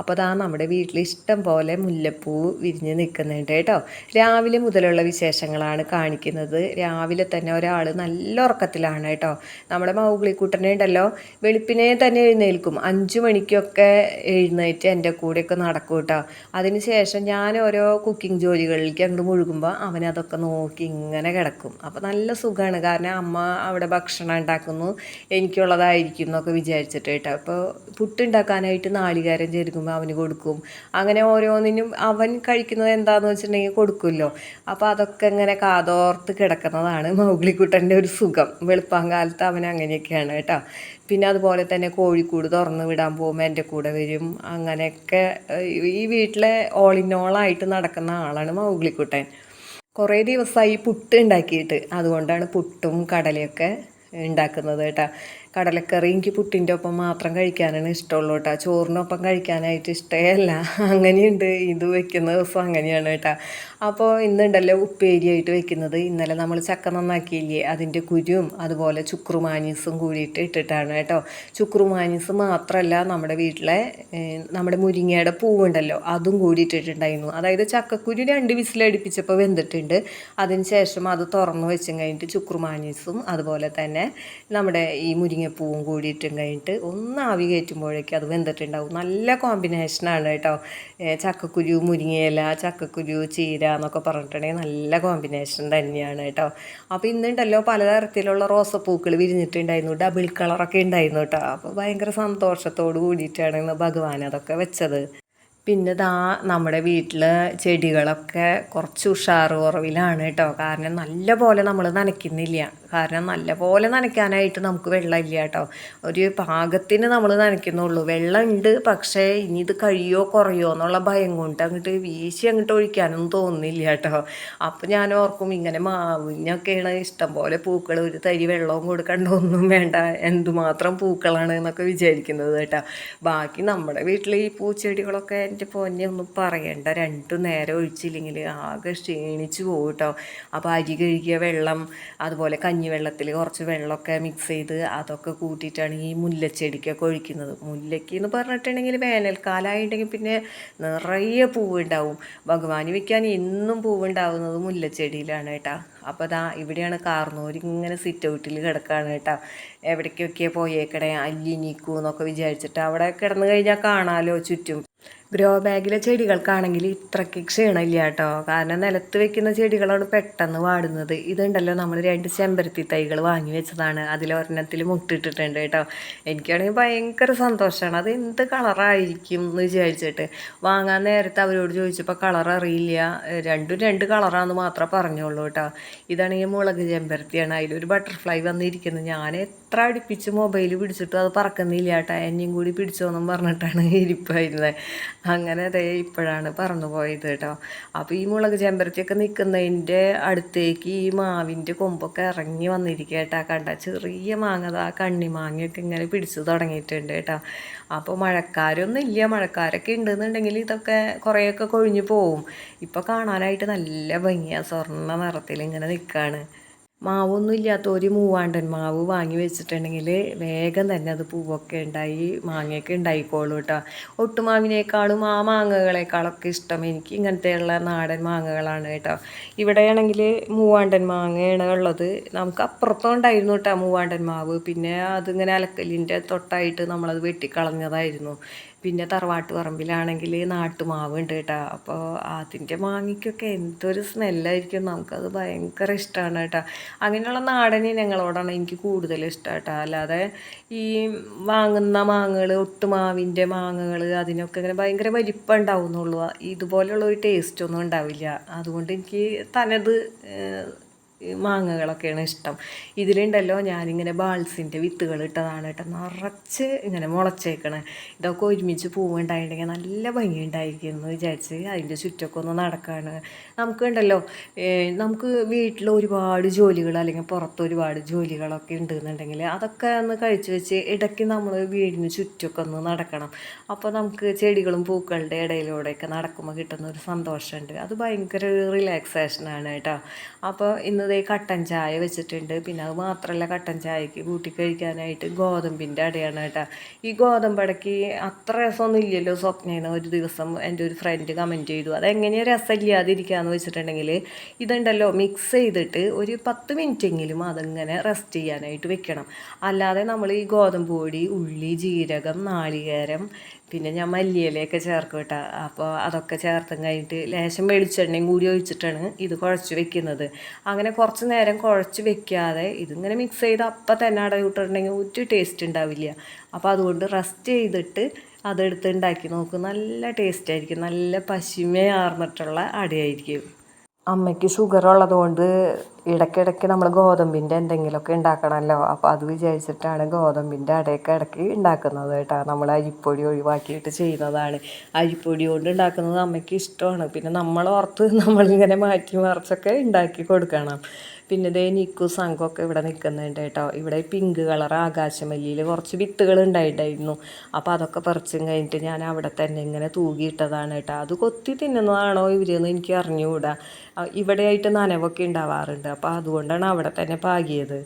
അപ്പോൾ അതാ നമ്മുടെ വീട്ടിൽ ഇഷ്ടം പോലെ മുല്ലപ്പൂ വിരിഞ്ഞ് നിൽക്കുന്നുണ്ട് കേട്ടോ. രാവിലെ മുതലുള്ള വിശേഷങ്ങളാണ് കാണിക്കുന്നത്. രാവിലെ തന്നെ ഒരാൾ നല്ല ഉറക്കത്തിലാണ് കേട്ടോ. നമ്മുടെ മൗഗ്ലിക്കുട്ടനെ ഉണ്ടല്ലോ വെളുപ്പിനെ തന്നെ എഴുന്നേൽക്കും. അഞ്ചു മണിക്കൊക്കെ എഴുന്നേറ്റ് എന്റെ കൂടെയൊക്കെ നടക്കും കേട്ടോ. അതിനുശേഷം ഞാൻ ഓരോ കുക്കിംഗ് ജോലികളിലേക്ക് അങ്ങോട്ട് മുഴുകുമ്പോൾ അവനതൊക്കെ നോക്കി ഇങ്ങനെ കിടക്കും. അപ്പോൾ നല്ല സുഖമാണ് കാരണം അമ്മ അവിടെ ഭക്ഷണം ഉണ്ടാക്കുന്നു എനിക്കുള്ളതായിരിക്കും എന്നൊക്കെ വിചാരിച്ചിട്ട് കേട്ടോ. അപ്പോൾ പുട്ടുണ്ടാക്കാനായിട്ട് നാളികാരം നാളികേരം ചെരുകുമ്പോൾ അവന് കൊടുക്കും. അങ്ങനെ ഓരോന്നിനും അവൻ കഴിക്കുന്നത് എന്താണെന്ന് വെച്ചിട്ടുണ്ടെങ്കിൽ കൊടുക്കുമല്ലോ. അപ്പോൾ അതൊക്കെ ഇങ്ങനെ കാതോർത്ത് കിടക്കുന്നതാണ് മൗഗ്ലിക്കുട്ടന്റെ ഒരു സുഖം. വെളുപ്പാങ്കാലത്ത് അവൻ അങ്ങനെയൊക്കെയാണ് കേട്ടോ. പിന്നെ അതുപോലെ തന്നെ കോഴിക്കൂട് തുറന്ന് വിടാൻ പോകുമ്പോൾ എന്റെ കൂടെ വരും. അങ്ങനെയൊക്കെ ഈ വീട്ടിലെ ഓളായിട്ട് നടക്കുന്ന ആളാണ് മൗഗ്ലിക്കുട്ടൻ. കുറേ ദിവസമായി പുട്ട് ഉണ്ടാക്കിയിട്ട് അതുകൊണ്ടാണ് പുട്ടും കടലയൊക്കെ ഉണ്ടാക്കുന്നത് കേട്ടോ. കടലക്കറി എനിക്ക് പുട്ടിന്റെ ഒപ്പം മാത്രം കഴിക്കാനാണ് ഇഷ്ടമുള്ളൂ കേട്ടോ ചോറിനൊപ്പം കഴിക്കാനായിട്ട് ഇഷ്ടമല്ല അങ്ങനെയുണ്ട്. ഇത് വെക്കുന്ന ദിവസം അങ്ങനെയാണ് കേട്ടോ. അപ്പോൾ ഇന്നുണ്ടല്ലോ ഉപ്പേരിയായിട്ട് വെക്കുന്നത്. ഇന്നലെ നമ്മൾ ചക്ക നന്നാക്കിയില്ലേ? അതിന്റെ കുരുവും അതുപോലെ ചുക്രുമാനീസും കൂടിയിട്ട് ഇട്ടിട്ടാണ് കേട്ടോ. ചുക്രുമാനീസ് മാത്രമല്ല നമ്മുടെ വീട്ടിലെ നമ്മുടെ മുരിങ്ങയുടെ പൂവുണ്ടല്ലോ. അതും കൂടി ഇട്ടിട്ടുണ്ടായിരുന്നു. അതായത് ചക്കക്കുരു രണ്ട് വിസിലടിപ്പിച്ചപ്പോൾ വെന്തിട്ടുണ്ട്. അതിന് ശേഷം അത് തുറന്നു വെച്ചും കഴിഞ്ഞിട്ട് ചുക്രുമാനീസും അതുപോലെ തന്നെ നമ്മുടെ ഈ മുരിങ്ങപ്പൂവും കൂടിയിട്ടും കഴിഞ്ഞിട്ട് ഒന്ന് ആവി കയറ്റുമ്പോഴേക്കും അത് വെന്തിട്ടുണ്ടാവും. നല്ല കോമ്പിനേഷനാണ് കേട്ടോ. ചക്കക്കുരു മുരിങ്ങയില ചക്കക്കുരു ചീര എന്നൊക്കെ പറഞ്ഞിട്ടുണ്ടെങ്കിൽ നല്ല കോമ്പിനേഷൻ തന്നെയാണ് കേട്ടോ. അപ്പോൾ ഇന്നുണ്ടല്ലോ പലതരത്തിലുള്ള റോസപ്പൂക്കൾ വിരിഞ്ഞിട്ടുണ്ടായിരുന്നു. ഡബിൾ കളറൊക്കെ ഉണ്ടായിരുന്നു കേട്ടോ. അപ്പോൾ ഭയങ്കര സന്തോഷത്തോട് കൂടിയിട്ടാണ് ഇന്ന് ഭഗവാൻ അതൊക്കെ വെച്ചത്. പിന്നെ ദാ നമ്മുടെ വീട്ടിൽ ചെടികളൊക്കെ കുറച്ച് ഉഷാറ് കുറവിലാണ് കേട്ടോ. കാരണം നല്ല പോലെ നമ്മൾ നനയ്ക്കുന്നില്ല. കാരണം നല്ലപോലെ നനയ്ക്കാനായിട്ട് നമുക്ക് വെള്ളമില്ല കേട്ടോ. ഒരു പാകത്തിന് നമ്മൾ നനയ്ക്കുന്നുള്ളൂ. വെള്ളം ഉണ്ട് പക്ഷേ ഇനി ഇത് കഴിയോ കുറയോ എന്നുള്ള ഭയം കൊണ്ട് അങ്ങോട്ട് വീശി അങ്ങോട്ട് ഒഴിക്കാനൊന്നും തോന്നുന്നില്ല കേട്ടോ. അപ്പോൾ ഞാൻ ഓർക്കും ഇങ്ങനെ മാവിനൊക്കെയാണ് ഇഷ്ടം പോലെ പൂക്കൾ ഒരു തരി വെള്ളവും കൊടുക്കണ്ട ഒന്നും വേണ്ട. എന്തുമാത്രം പൂക്കളാണ് എന്നൊക്കെ വിചാരിക്കുന്നത് കേട്ടോ. ബാക്കി നമ്മുടെ വീട്ടിൽ ഈ പൂച്ചെടികളൊക്കെ എന്റെ പൊന്നെ ഒന്നും പറയണ്ട. രണ്ടു നേരം ഒഴിച്ചില്ലെങ്കിൽ ആകെ ക്ഷീണിച്ച് പോകും കേട്ടോ. അപ്പോൾ അരി കഴുകിയ വെള്ളം അതുപോലെ കഞ്ഞിവെള്ളത്തിൽ കുറച്ച് വെള്ളമൊക്കെ മിക്സ് ചെയ്ത് അതൊക്കെ കൂട്ടിയിട്ടാണ് ഈ മുല്ലച്ചെടിക്കൊക്കെ ഒഴിക്കുന്നത്. മുല്ലയ്ക്ക് എന്ന് പറഞ്ഞിട്ടുണ്ടെങ്കിൽ വേനൽക്കാലമായിട്ടുണ്ടെങ്കിൽ പിന്നെ നിറയെ പൂവുണ്ടാവും. ഭഗവാന് വയ്ക്കാൻ എന്നും പൂവുണ്ടാവുന്നത് മുല്ലച്ചെടിയിലാണ് കേട്ടോ. അപ്പോൾ ദാ ഇവിടെയാണ് കാർന്നൂർ ഇങ്ങനെ സിറ്റ് ഔട്ടിൽ കിടക്കുകയാണ് കേട്ടോ. എവിടേക്കൊക്കെ പോയേക്കണേ? അല്ലിനിക്കൂ എന്നൊക്കെ വിചാരിച്ചിട്ട് അവിടെ കിടന്നു കഴിഞ്ഞാൽ കാണാമല്ലോ ചുറ്റും. ഗ്രോ ബാഗിലെ ചെടികൾക്കാണെങ്കിൽ ഇത്രയ്ക്ക് ക്ഷീണമില്ല കേട്ടോ. കാരണം നിലത്ത് വെക്കുന്ന ചെടികളാണ് പെട്ടെന്ന് വാടുന്നത്. ഇതുണ്ടല്ലോ നമ്മൾ രണ്ട് ചെമ്പരത്തി തൈകൾ വാങ്ങി വെച്ചതാണ്. അതിലൊരെണ്ണത്തിൽ മുട്ടിട്ടിട്ടുണ്ട് കേട്ടോ. എനിക്കാണെങ്കിൽ ഭയങ്കര സന്തോഷമാണ്. അത് എന്ത് കളറായിരിക്കും എന്ന് വിചാരിച്ചിട്ട് വാങ്ങാൻ നേരത്തെ അവരോട് ചോദിച്ചപ്പോൾ കളർ അറിയില്ല. രണ്ടും രണ്ട് കളറാണെന്ന് മാത്രമേ പറഞ്ഞുള്ളൂ കേട്ടോ. ഇതാണെങ്കിൽ മുളക് ചെമ്പരത്തിയാണ്. അതിലൊരു ബട്ടർഫ്ലൈ വന്നിരിക്കുന്നത്. ഞാൻ എത്ര അടുപ്പിച്ച് മൊബൈൽ പിടിച്ചിട്ടും അത് പറക്കുന്നില്ല കേട്ടോ. എന്നെയും കൂടി പിടിച്ചോന്നും പറഞ്ഞിട്ടാണ് ഇരിപ്പായിരുന്നത് അങ്ങനെ അതേ ഇപ്പോഴാണ് പറന്നു പോയത് കേട്ടോ. അപ്പോൾ ഈ മുളക് ചെമ്പരത്തിയൊക്കെ നിൽക്കുന്നതിന്റെ അടുത്തേക്ക് ഈ മാവിന്റെ കൊമ്പൊക്കെ ഇറങ്ങി വന്നിരിക്കുക കേട്ടോ. കണ്ട ചെറിയ മാങ്ങത കണ്ണി മാങ്ങയൊക്കെ ഇങ്ങനെ പിടിച്ചു തുടങ്ങിയിട്ടുണ്ട് കേട്ടോ. അപ്പോൾ മഴക്കാരൊന്നും ഇല്ല. മഴക്കാരൊക്കെ ഉണ്ടെന്നുണ്ടെങ്കിൽ ഇതൊക്കെ കുറേയൊക്കെ കൊഴിഞ്ഞു പോവും. ഇപ്പോൾ കാണാനായിട്ട് നല്ല ഭംഗിയാണ് സ്വർണ നിറത്തിൽ ഇങ്ങനെ നിൽക്കുകയാണ് മാവൊന്നും ഇല്ലാത്ത ഒരു മൂവാണ്ടൻ മാവ് വാങ്ങി വെച്ചിട്ടുണ്ടെങ്കിൽ വേഗം തന്നെ അത് പൂവൊക്കെ ഉണ്ടായി മാങ്ങയൊക്കെ ഉണ്ടായിക്കോളൂ കേട്ടോ. ഒട്ടുമാവിനേക്കാളും ആ മാങ്ങകളെക്കാളൊക്കെ ഇഷ്ടം എനിക്ക് ഇങ്ങനത്തെയുള്ള നാടൻ മാങ്ങകളാണ് കേട്ടോ. ഇവിടെയാണെങ്കിൽ മൂവാണ്ടൻ മാങ്ങയാണ് ഉള്ളത്. നമുക്ക് അപ്പുറത്തും ഉണ്ടായിരുന്നു കേട്ടോ മൂവാണ്ടൻ മാവ്. പിന്നെ അതിങ്ങനെ അലക്കലിന്റെ തൊട്ടായിട്ട് നമ്മളത് വെട്ടിക്കളഞ്ഞതായിരുന്നു. പിന്നെ തറവാട്ട് പറമ്പിലാണെങ്കിൽ നാട്ടുമാവ് ഉണ്ട് കേട്ടോ. അപ്പോൾ അതിന്റെ മാങ്ങയ്ക്കൊക്കെ എന്തൊരു സ്മെല്ലായിരിക്കും. നമുക്കത് ഭയങ്കര ഇഷ്ടമാണ് കേട്ടോ. അങ്ങനെയുള്ള നാടൻ ഇനങ്ങളോടാണ് എനിക്ക് കൂടുതൽ ഇഷ്ടം കേട്ടോ. അല്ലാതെ ഈ വാങ്ങുന്ന മാങ്ങകൾ ഒട്ടുമാവിന്റെ മാങ്ങകൾ അതിനൊക്കെ ഇങ്ങനെ ഭയങ്കര വലിപ്പം ഉണ്ടാവുന്നുള്ളൂ. ഇതുപോലെയുള്ള ഒരു ടേസ്റ്റ് ഒന്നും ഉണ്ടാവില്ല. അതുകൊണ്ട് എനിക്ക് തനത് മാങ്ങകളൊക്കെയാണ് ഇഷ്ടം. ഇതിലുണ്ടല്ലോ ഞാനിങ്ങനെ ബാൾസിന്റെ വിത്തുകൾ ഇട്ടതാണ് കേട്ടോ. നിറച്ച് ഇങ്ങനെ മുളച്ചേക്കണേ. ഇതൊക്കെ ഒരുമിച്ച് പൂവുണ്ടായിട്ടുണ്ടെങ്കിൽ നല്ല ഭംഗി ഉണ്ടായിരിക്കും എന്ന് വിചാരിച്ച് അതിന്റെ ചുറ്റൊക്കെ ഒന്ന് നടക്കുകയാണ് നമുക്കുണ്ടല്ലോ നമുക്ക് വീട്ടിൽ ഒരുപാട് ജോലികൾ അല്ലെങ്കിൽ പുറത്ത് ഒരുപാട് ജോലികളൊക്കെ ഉണ്ടെന്നുണ്ടെങ്കിൽ അതൊക്കെ ഒന്ന് കഴിച്ച് വെച്ച് ഇടയ്ക്ക് നമ്മൾ വീടിന് ചുറ്റൊക്കെ ഒന്ന് നടക്കണം. അപ്പോൾ നമുക്ക് ചെടികളും പൂക്കളുടെ ഇടയിലൂടെയൊക്കെ നടക്കുമ്പോൾ കിട്ടുന്ന ഒരു സന്തോഷമുണ്ട്. അത് ഭയങ്കര റിലാക്സേഷനാണ് കേട്ടോ. അപ്പോൾ ഇന്ന് ഇന്നതേ കട്ടൻ ചായ വെച്ചിട്ടുണ്ട്. പിന്നെ അത് മാത്രമല്ല കട്ടൻ ചായക്ക് കൂട്ടി കഴിക്കാനായിട്ട് ഗോതമ്പിന്റെ അടയാണ് കേട്ടോ. ഈ ഗോതമ്പടയ്ക്ക് അത്ര രസമൊന്നും ഇല്ലല്ലോ സ്വപ്നേന. ഒരു ദിവസം എന്റെ ഒരു ഫ്രണ്ട് കമന്റ് ചെയ്തു. അതെങ്ങനെയാണ് രസമില്ലാതിരിക്കുകയെന്ന് വെച്ചിട്ടുണ്ടെങ്കിൽ ഇതുണ്ടല്ലോ മിക്സ് ചെയ്തിട്ട് ഒരു പത്ത് മിനിറ്റെങ്കിലും അതങ്ങനെ റെസ്റ്റ് ചെയ്യാനായിട്ട് വെക്കണം. അല്ലാതെ നമ്മൾ ഈ ഗോതമ്പ് പൊടി ഉള്ളി ജീരകം നാളികേരം പിന്നെ ഞാൻ മല്ലിയിലയൊക്കെ ചേർക്കും കേട്ടോ. അപ്പോൾ അതൊക്കെ ചേർത്തും കഴിഞ്ഞിട്ട് ലേശം വെളിച്ചെണ്ണയും കൂടി ഒഴിച്ചിട്ടാണ് ഇത് കുഴച്ച് വെക്കുന്നത്. അങ്ങനെ കുറച്ച് നേരം കുഴച്ച് വെക്കാതെ ഇതിങ്ങനെ മിക്സ് ചെയ്ത് അപ്പം തന്നെ അടവിട്ടിട്ടുണ്ടെങ്കിൽ ഒരു ടേസ്റ്റ് ഉണ്ടാവില്ല. അപ്പോൾ അതുകൊണ്ട് റെസ്റ്റ് ചെയ്തിട്ട് അതെടുത്ത് ഉണ്ടാക്കി നോക്കും. നല്ല ടേസ്റ്റ് ആയിരിക്കും. നല്ല പശിമയാർന്നിട്ടുള്ള അടയായിരിക്കും. അമ്മയ്ക്ക് ഷുഗർ ഉള്ളതുകൊണ്ട് ഇടയ്ക്കിടയ്ക്ക് നമ്മൾ ഗോതമ്പിന്റെ എന്തെങ്കിലുമൊക്കെ ഉണ്ടാക്കണമല്ലോ. അപ്പോൾ അത് വിചാരിച്ചിട്ടാണ് ഗോതമ്പിന്റെ അടയൊക്കെ ഇടയ്ക്ക് ഉണ്ടാക്കുന്നത് കേട്ടോ. നമ്മൾ അരിപ്പൊടി ഒഴിവാക്കിയിട്ട് ചെയ്യുന്നതാണ്. അരിപ്പൊടി കൊണ്ട് ഉണ്ടാക്കുന്നത് അമ്മയ്ക്ക് ഇഷ്ടമാണ്. പിന്നെ നമ്മൾ ഓർത്ത് നമ്മളിങ്ങനെ മാറ്റി മറിച്ചൊക്കെ ഉണ്ടാക്കി കൊടുക്കണം. പിന്നെ ഇതേ നിക്കു സംഘമൊക്കെ ഇവിടെ നിൽക്കുന്നുണ്ട് കേട്ടോ. ഇവിടെ പിങ്ക് കളർ ആകാശമല്ലിയിൽ കുറച്ച് വിത്തുകൾ ഉണ്ടായിട്ടുണ്ടായിരുന്നു അപ്പോൾ അതൊക്കെ പറിച്ചും കഴിഞ്ഞിട്ട് ഞാൻ അവിടെ തന്നെ ഇങ്ങനെ തൂകിയിട്ടതാണ് കേട്ടോ. അത് കൊത്തി തിന്നുന്നതാണോ ഇവരെന്ന് എനിക്ക് അറിഞ്ഞുകൂടാ. ഇവിടെയായിട്ട് നനവൊക്കെ ഉണ്ടാവാറുണ്ട്. അപ്പോൾ അതുകൊണ്ടാണ് അവിടെ തന്നെ പാകിയത്.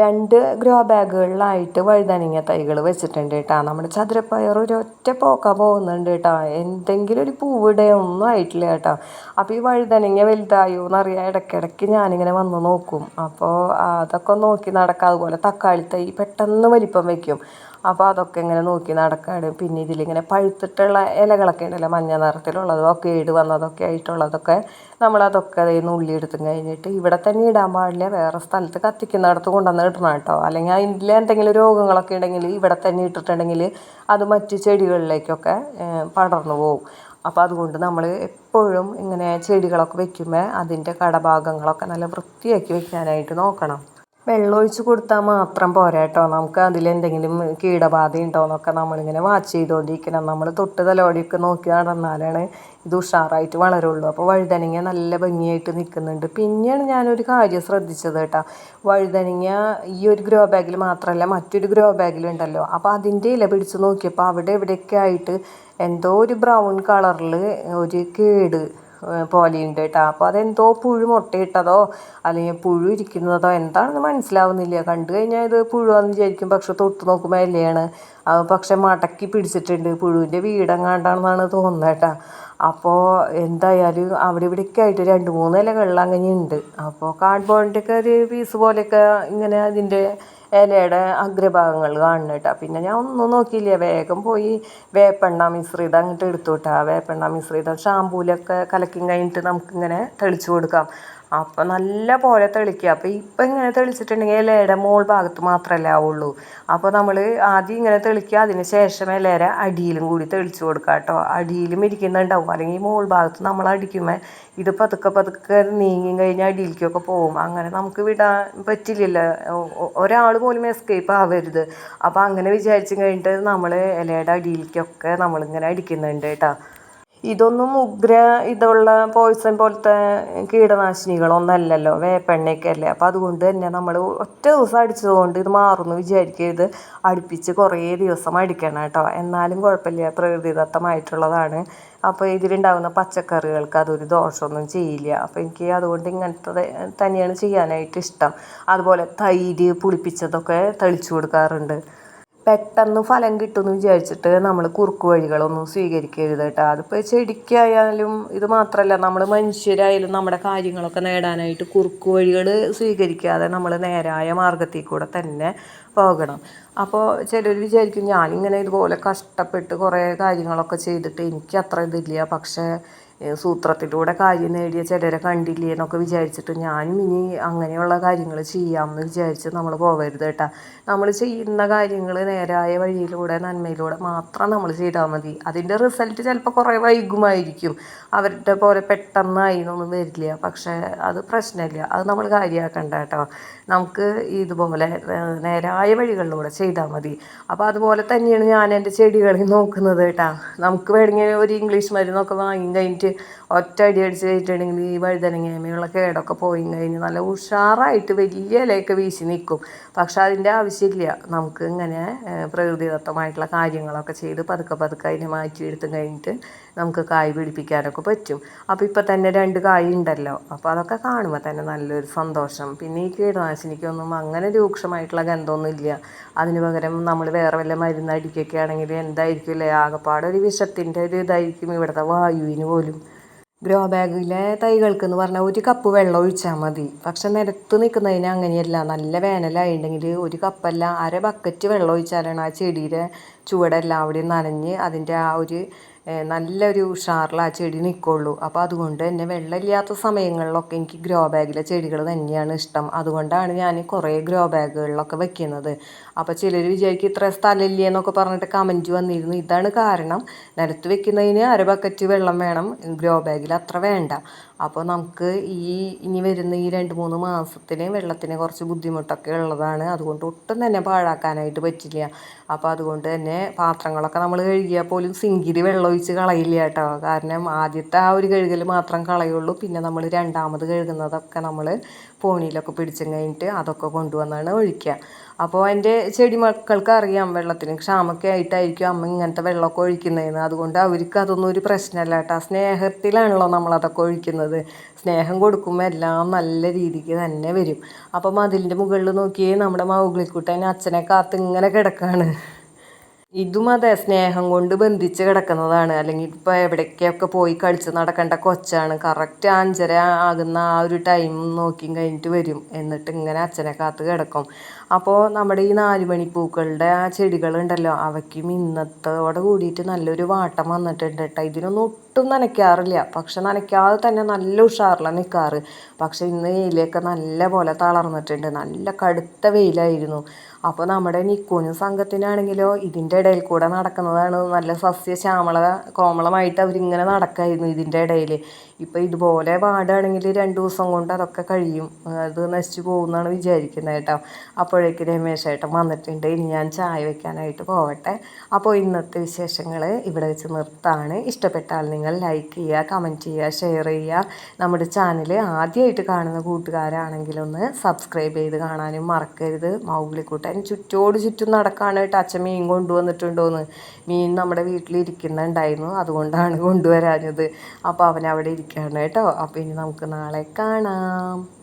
രണ്ട് ഗ്രോ ബാഗുകളിലായിട്ട് വഴുതനങ്ങ തൈകൾ വെച്ചിട്ടുണ്ട് കേട്ടോ. നമ്മുടെ ചതുരപ്പയർ ഒരൊറ്റ പോക്കാ പോകുന്നുണ്ട് കേട്ടോ. എന്തെങ്കിലും ഒരു പൂവിടെ ഒന്നും ആയിട്ടില്ല കേട്ടോ. അപ്പോൾ ഈ വഴുതനങ്ങ വലുതായോ എന്നറിയാൻ ഇടയ്ക്കിടയ്ക്ക് ഞാനിങ്ങനെ വന്ന് നോക്കും. അപ്പോൾ അതൊക്കെ നോക്കി നടക്കാം അതുപോലെ തക്കാളി തൈ പെട്ടെന്ന് വലിപ്പം വയ്ക്കും അപ്പോൾ അതൊക്കെ ഇങ്ങനെ നോക്കി നടക്കാണ്. പിന്നെ ഇതിലിങ്ങനെ പഴുത്തിട്ടുള്ള ഇലകളൊക്കെ ഉണ്ടല്ലോ മഞ്ഞ നിറത്തിലുള്ളതും ഒക്കെ ഏട് വന്നതൊക്കെ ആയിട്ടുള്ളതൊക്കെ നമ്മളതൊക്കെ അതിൽ നിന്ന് ഉള്ളി എടുത്തും കഴിഞ്ഞിട്ട് ഇവിടെ തന്നെ ഇടാൻ പാടില്ല. വേറെ സ്ഥലത്ത് കത്തിക്കുന്നിടത്ത് കൊണ്ടുവന്ന് ഇടണം കേട്ടോ. അല്ലെങ്കിൽ അതിൽ എന്തെങ്കിലും രോഗങ്ങളൊക്കെ ഉണ്ടെങ്കിൽ ഇവിടെ തന്നെ ഇട്ടിട്ടുണ്ടെങ്കിൽ അത് മറ്റ് ചെടികളിലേക്കൊക്കെ പടർന്നു പോകും അപ്പോൾ അതുകൊണ്ട് നമ്മൾ എപ്പോഴും ഇങ്ങനെ ചെടികളൊക്കെ വെക്കുമ്പോൾ അതിന്റെ കടഭാഗങ്ങളൊക്കെ നല്ല വൃത്തിയാക്കി വെക്കാനായിട്ട് നോക്കണം. വെള്ളമൊഴിച്ച് കൊടുത്താൽ മാത്രം പോരാ കേട്ടോ നമുക്ക് അതിലെന്തെങ്കിലും കീടബാധ ഉണ്ടോ എന്നൊക്കെ നമ്മളിങ്ങനെ വാച്ച് ചെയ്തുകൊണ്ടിരിക്കണം നമ്മൾ തൊട്ട് തലോടിയൊക്കെ നോക്കി നടന്നാലാണ് ഇത് ഉഷാറായിട്ട് വളരുള്ളൂ. അപ്പോൾ വഴുതനങ്ങ നല്ല ഭംഗിയായിട്ട് നിൽക്കുന്നുണ്ട് പിന്നെയാണ് ഞാനൊരു കാര്യം ശ്രദ്ധിച്ചത് കേട്ടോ വഴുതനങ്ങ ഈ ഒരു ഗ്രോ ബാഗിൽ മാത്രമല്ല മറ്റൊരു ഗ്രോ ബാഗിലുണ്ടല്ലോ അപ്പോൾ അതിന്റെ ഇല പിടിച്ച് നോക്കിയപ്പോൾ അവിടെ എവിടെയൊക്കെ ആയിട്ട് എന്തോ ഒരു ബ്രൗൺ കളറിൽ ഒരു കേട് പോലെയുണ്ട് കേട്ടോ അപ്പോൾ അതെന്തോ പുഴു മുട്ടയിട്ടതോ അല്ലെങ്കിൽ പുഴു ഇരിക്കുന്നതോ എന്താണെന്ന് മനസ്സിലാവുന്നില്ല. കണ്ടു കഴിഞ്ഞാൽ ഇത് പുഴുവാന്ന് വിചാരിക്കും. പക്ഷെ തൊട്ട് നോക്കുമ്പോൾ അല്ലയാണ് പക്ഷെ മടക്കി പിടിച്ചിട്ടുണ്ട്. പുഴുവിന്റെ വീടെങ്ങാണ്ടാണെന്നാണ് തോന്നുന്നത് കേട്ടോ. അപ്പോൾ എന്തായാലും അവിടെ ഇവിടെയൊക്കെ ആയിട്ട് രണ്ട് മൂന്ന് ഇലകളിൽ അങ്ങനെ അപ്പോൾ കാർഡ് ഒക്കെ ഒരു പീസ് പോലെയൊക്കെ ഇങ്ങനെ അതിന്റെ ഇലയുടെ അഗ്രഭാഗങ്ങൾ കാണുന്നു കേട്ടോ. പിന്നെ ഞാൻ ഒന്നും നോക്കിയില്ല. വേഗം പോയി വേപ്പെണ്ണ മിശ്രിതം അങ്ങോട്ട് എടുത്തു കേട്ടോ. വേപ്പെണ്ണ മിശ്രിതം ഷാമ്പൂലൊക്കെ കലക്കി കഴിഞ്ഞിട്ട് നമുക്കിങ്ങനെ തെളിച്ചു കൊടുക്കാം. അപ്പോൾ നല്ല പോലെ തെളിക്കുക അപ്പോൾ ഇപ്പം ഇങ്ങനെ തെളിച്ചിട്ടുണ്ടെങ്കിൽ ഇലയുടെ മോൾ ഭാഗത്ത് മാത്രമല്ലേ ആവുള്ളൂ. അപ്പോൾ നമ്മൾ ആദ്യം ഇങ്ങനെ തെളിക്കുക അതിന് ശേഷം ഇലയുടെ അടിയിലും കൂടി തെളിച്ച് കൊടുക്കുക കേട്ടോ. അടിയിലും ഇരിക്കുന്നുണ്ടാവും അല്ലെങ്കിൽ മോൾ ഭാഗത്ത് നമ്മൾ അടിക്കുമ്പോൾ ഇത് പതുക്കെ പതുക്കെ നീങ്ങി കഴിഞ്ഞാൽ അടിയിലേക്കൊക്കെ പോകും. അങ്ങനെ നമുക്ക് വിടാൻ പറ്റില്ലല്ലോ. ഒരാൾ പോലും എസ്കേപ്പ് ആവരുത്. അപ്പോൾ അങ്ങനെ വിചാരിച്ചു കഴിഞ്ഞിട്ട് നമ്മൾ ഇലയുടെ അടിയിലേക്കൊക്കെ നമ്മളിങ്ങനെ അടിക്കുന്നുണ്ട് കേട്ടോ. ഇതൊന്നും ഉഗ്ര ഇതുള്ള പോയിസൺ പോലത്തെ കീടനാശിനികളൊന്നല്ലല്ലോ വേപ്പെണ്ണയൊക്കെ അല്ലേ? അപ്പോൾ അതുകൊണ്ട് തന്നെ നമ്മൾ ഒറ്റ ദിവസം അടിച്ചതുകൊണ്ട് ഇത് മാറുമെന്ന് വിചാരിക്കരുത് അടുപ്പിച്ച് കുറേ ദിവസം അടിക്കണം കേട്ടോ. എന്നാലും കുഴപ്പമില്ല. പ്രകൃതിദത്തമായിട്ടുള്ളതാണ്. അപ്പോൾ ഇതിലുണ്ടാകുന്ന പച്ചക്കറികൾക്ക് അതൊരു ദോഷമൊന്നും ചെയ്യില്ല. അപ്പോൾ എനിക്ക് അതുകൊണ്ട് ഇങ്ങനത്തെ തന്നെയാണ് ചെയ്യാനായിട്ട് ഇഷ്ടം. അതുപോലെ തൈര് പുളിപ്പിച്ചതൊക്കെ തളിച്ചു കൊടുക്കാറുണ്ട്. പെട്ടെന്ന് ഫലം കിട്ടുമെന്ന് വിചാരിച്ചിട്ട് നമ്മൾ കുറുക്ക് വഴികളൊന്നും സ്വീകരിക്കരുത് കേട്ടോ. അതിപ്പോൾ ചെടിക്കായാലും ഇത് മാത്രമല്ല നമ്മൾ മനുഷ്യരായാലും നമ്മുടെ കാര്യങ്ങളൊക്കെ നേടാനായിട്ട് കുറുക്ക് വഴികൾ സ്വീകരിക്കാതെ നമ്മൾ നേരായ മാർഗത്തിൽ കൂടെ തന്നെ പോകണം. അപ്പോൾ ചിലർ വിചാരിക്കും ഞാനിങ്ങനെ ഇതുപോലെ കഷ്ടപ്പെട്ട് കുറേ കാര്യങ്ങളൊക്കെ ചെയ്തിട്ട് എനിക്ക് അത്ര ഇതില്ല. പക്ഷേ സൂത്രത്തിലൂടെ കാര്യം നേടിയ ചിലരെ കണ്ടില്ലേ എന്നൊക്കെ വിചാരിച്ചിട്ട് ഞാനും ഇനി അങ്ങനെയുള്ള കാര്യങ്ങൾ ചെയ്യാമെന്ന് വിചാരിച്ച് നമ്മൾ പോകരുത് കേട്ടോ. നമ്മൾ ചെയ്യുന്ന കാര്യങ്ങൾ നേരായ വഴിയിലൂടെ നന്മയിലൂടെ മാത്രം നമ്മൾ ചെയ്താൽ മതി. അതിന്റെ റിസൾട്ട് ചിലപ്പോൾ കുറേ വൈകുമായിരിക്കും. അവരുടെ പോലെ പെട്ടെന്നായി എന്നൊന്നും വരില്ല. പക്ഷേ അത് പ്രശ്നമില്ല. അത് നമ്മൾ കാര്യമാക്കണ്ട കേട്ടോ. നമുക്ക് ഇതുപോലെ നേരായ വഴികളിലൂടെ ചെയ്താൽ മതി. അപ്പോൾ അതുപോലെ തന്നെയാണ് ഞാൻ എന്റെ ചെടികളിൽ നോക്കുന്നത് കേട്ടോ. നമുക്ക് വേണമെങ്കിൽ ഒരു ഇംഗ്ലീഷ് മരുന്നൊക്കെ വാങ്ങി കഴിഞ്ഞിട്ട് que ഒറ്റ അടി അടിച്ച് കഴിഞ്ഞിട്ടുണ്ടെങ്കിൽ ഈ വഴുതനങ്ങയുള്ള കേടൊക്കെ പോയി കഴിഞ്ഞ് നല്ല ഉഷാറായിട്ട് വലിയ ഇലയൊക്കെ വീശി നിൽക്കും. പക്ഷെ അതിന്റെ ആവശ്യമില്ല. നമുക്ക് ഇങ്ങനെ പ്രകൃതിദത്തമായിട്ടുള്ള കാര്യങ്ങളൊക്കെ ചെയ്ത് പതുക്കെ പതുക്കെ അതിനെ മാറ്റിയെടുത്ത് കഴിഞ്ഞിട്ട് നമുക്ക് കായ് പിടിപ്പിക്കാനൊക്കെ പറ്റും. അപ്പോൾ ഇപ്പം തന്നെ രണ്ട് കായ് ഉണ്ടല്ലോ. അപ്പോൾ അതൊക്കെ കാണുമ്പോൾ തന്നെ നല്ലൊരു സന്തോഷം. പിന്നെ ഈ കീടനാശിനിക്കൊന്നും അങ്ങനെ രൂക്ഷമായിട്ടുള്ള ഗന്ധമൊന്നും ഇല്ല. അതിന് പകരം നമ്മൾ വേറെ വല്ല മരുന്ന് അടിക്കുകയൊക്കെ ആണെങ്കിൽ എന്തായിരിക്കും അല്ലേ? ആകെപ്പാടെ ഒരു വിഷത്തിന്റെ ഒരു ഇതായിരിക്കും ഇവിടുത്തെ വായുവിന് പോലും. ഗ്രോ ബാഗിലെ തൈകൾക്ക് എന്ന് പറഞ്ഞാൽ ഒരു കപ്പ് വെള്ളം ഒഴിച്ചാൽ മതി. പക്ഷെ നിരത്ത് നിൽക്കുന്നതിന് അങ്ങനെയല്ല. നല്ല വേനലായിട്ടുണ്ടെങ്കിൽ ഒരു കപ്പല്ല അര ബക്കറ്റ് വെള്ളം ഒഴിച്ചാലാണ് ആ ചെടിയുടെ ചുവടെല്ലാം അവിടെ നനഞ്ഞ് അതിന്റെ ആ ഒരു നല്ലൊരു ഉഷാറിൽ ആ ചെടി നിൽക്കുള്ളൂ അപ്പോൾ അതുകൊണ്ട് തന്നെ വെള്ളമില്ലാത്ത സമയങ്ങളിലൊക്കെ എനിക്ക് ഗ്രോ ബാഗിലെ ചെടികൾ തന്നെയാണ് ഇഷ്ടം. അതുകൊണ്ടാണ് ഞാൻ കുറേ ഗ്രോ ബാഗുകളിലൊക്കെ വെക്കുന്നത്. അപ്പോൾ ചിലർ വിചാരിക്കും ഇത്ര സ്ഥലമില്ല എന്നൊക്കെ പറഞ്ഞിട്ട് കമന്റ് വന്നിരുന്നു. ഇതാണ് കാരണം നിലത്ത് വെക്കുന്നതിന് അര ബക്കറ്റ് വെള്ളം വേണം. ഗ്രോ ബാഗിൽ അത്ര വേണ്ട. അപ്പോൾ നമുക്ക് ഈ ഇനി വരുന്ന ഈ രണ്ട് മൂന്ന് മാസത്തിന് വെള്ളത്തിന് കുറച്ച് ബുദ്ധിമുട്ടൊക്കെ ഉള്ളതാണ്. അതുകൊണ്ട് ഒട്ടും തന്നെ പാഴാക്കാനായിട്ട് പറ്റില്ല. അപ്പോൾ അതുകൊണ്ട് തന്നെ പാത്രങ്ങളൊക്കെ നമ്മൾ കഴുകിയാൽ പോലും സിങ്കിൽ വെള്ളം ഒഴിച്ച് കളയില്ല കേട്ടോ. കാരണം ആദ്യത്തെ ആ ഒരു കഴുകൽ മാത്രം കളയുള്ളൂ. പിന്നെ നമ്മൾ രണ്ടാമത് കഴുകുന്നതൊക്കെ നമ്മൾ ഫോണിലൊക്കെ പിടിച്ചും കഴിഞ്ഞിട്ട് അതൊക്കെ കൊണ്ടുവന്നാണ് ഒഴിക്കുക അപ്പോൾ എന്റെ ചെടി മക്കൾക്ക് അറിയാം വെള്ളത്തിന് ക്ഷാമൊക്കെ ആയിട്ടായിരിക്കും അമ്മ ഇങ്ങനത്തെ വെള്ളമൊക്കെ ഒഴിക്കുന്നതെന്ന്. അതുകൊണ്ട് അവർക്ക് അതൊന്നും ഒരു പ്രശ്നമല്ല കേട്ടോ. സ്നേഹത്തിലാണല്ലോ നമ്മളതൊക്കെ ഒഴിക്കുന്നത്. സ്നേഹം കൊടുക്കുമ്പോൾ എല്ലാം നല്ല രീതിക്ക് തന്നെ വരും. അപ്പോൾ മതിലിന്റെ മുകളിൽ നോക്കിയേ നമ്മുടെ മൗഗ്ലിക്കുട്ടൻ അച്ഛനെ കാത്ത് ഇങ്ങനെ കിടക്കാണ്. ഇതും അതെ സ്നേഹം കൊണ്ട് ബന്ധിച്ച് കിടക്കുന്നതാണ്. അല്ലെങ്കിൽ ഇപ്പോൾ എവിടേക്കൊക്കെ പോയി കളിച്ച് നടക്കേണ്ട കൊച്ചാണ്. കറക്റ്റ് അഞ്ചര ആകുന്ന ആ ഒരു ടൈം നോക്കി കഴിഞ്ഞിട്ട് വരും. എന്നിട്ട് ഇങ്ങനെ അച്ഛനെ കാത്ത് കിടക്കും. അപ്പോൾ നമ്മുടെ ഈ നാലുമണിപ്പൂക്കളുടെ ആ ചെടികളുണ്ടല്ലോ അവയ്ക്കും ഇന്നത്തോടെ കൂടിയിട്ട് നല്ലൊരു വാട്ടം വന്നിട്ടുണ്ട് കേട്ടോ ഇതിനൊന്നും ഒട്ടും നനയ്ക്കാറില്ല. പക്ഷെ നനയ്ക്കാതെ തന്നെ നല്ല ഉഷാറിലാണ് നിൽക്കാറ് പക്ഷെ ഇന്ന് വെയിലൊക്കെ നല്ല പോലെ തളർന്നിട്ടുണ്ട്. നല്ല കടുത്ത വെയിലായിരുന്നു. അപ്പോൾ നമ്മുടെ നിക്കോനും സംഘത്തിനാണെങ്കിലോ ഇതിന്റെ ഇടയിൽ കൂടെ നടക്കുന്നതാണ് നല്ല സസ്യശ്യാമള കോമളമായിട്ട് അവരിങ്ങനെ നടക്കായിരുന്നു ഇതിന്റെ ഇടയിൽ. ഇപ്പോൾ ഇതുപോലെ വാടാണെങ്കിൽ രണ്ട് ദിവസം കൊണ്ട് അതൊക്കെ കഴിയും. അത് നശിച്ചു പോകുമെന്നാണ് വിചാരിക്കുന്നത് കേട്ടോ. അപ്പോഴേക്ക് രമേശേട്ടൻ വന്നിട്ടുണ്ട്. ഇനി ഞാൻ ചായ വയ്ക്കാനായിട്ട് പോവട്ടെ. അപ്പോൾ ഇന്നത്തെ വിശേഷങ്ങൾ ഇവിടെ വെച്ച് നിർത്താണ്. ഇഷ്ടപ്പെട്ടാൽ നിങ്ങൾ ലൈക്ക് ചെയ്യുക കമന്റ് ചെയ്യുക ഷെയർ ചെയ്യുക. നമ്മുടെ ചാനൽ ആദ്യമായിട്ട് കാണുന്ന കൂട്ടുകാരാണെങ്കിലൊന്ന് സബ്സ്ക്രൈബ് ചെയ്ത് കാണാനും മറക്കരുത്. മൗഗ്ലിക്കൂട്ടൻ ചുറ്റോട് ചുറ്റും നടക്കാണ് കേട്ടോ. അച്ഛൻ മീൻ കൊണ്ടുവന്നിട്ടുണ്ടോയെന്ന് മീൻ നമ്മുടെ വീട്ടിലിരിക്കുന്നുണ്ടായിരുന്നു. അതുകൊണ്ടാണ് കൊണ്ടുവരാഞ്ഞത്. അപ്പോൾ അവൻ അവിടെ ഇരിക്കുകയാണ് കേട്ടോ. അപ്പോൾ ഇനി നമുക്ക് നാളെ കാണാം.